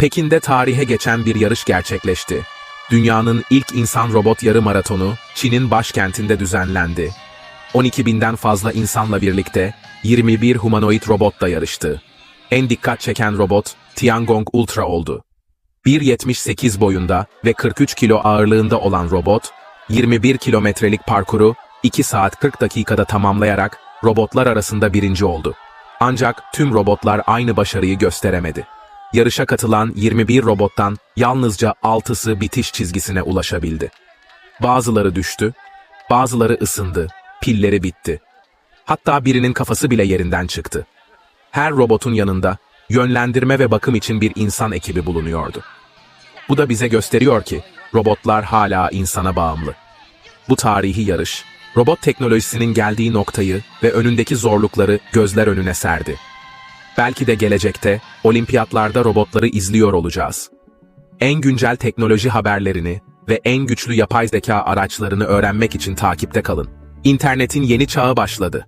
Pekin'de tarihe geçen bir yarış gerçekleşti. Dünyanın ilk insan robot yarı maratonu Çin'in başkentinde düzenlendi. 12 binden fazla insanla birlikte 21 humanoid robot da yarıştı. En dikkat çeken robot Tiangong Ultra oldu. 1.78 boyunda ve 43 kilo ağırlığında olan robot, 21 kilometrelik parkuru 2 saat 40 dakikada tamamlayarak robotlar arasında birinci oldu. Ancak tüm robotlar aynı başarıyı gösteremedi. Yarışa katılan 21 robottan yalnızca 6'sı bitiş çizgisine ulaşabildi. Bazıları düştü, bazıları ısındı, pilleri bitti. Hatta birinin kafası bile yerinden çıktı. Her robotun yanında yönlendirme ve bakım için bir insan ekibi bulunuyordu. Bu da bize gösteriyor ki robotlar hala insana bağımlı. Bu tarihi yarış, robot teknolojisinin geldiği noktayı ve önündeki zorlukları gözler önüne serdi. Belki de gelecekte olimpiyatlarda robotları izliyor olacağız. En güncel teknoloji haberlerini ve en güçlü yapay zeka araçlarını öğrenmek için takipte kalın. İnternetin yeni çağı başladı.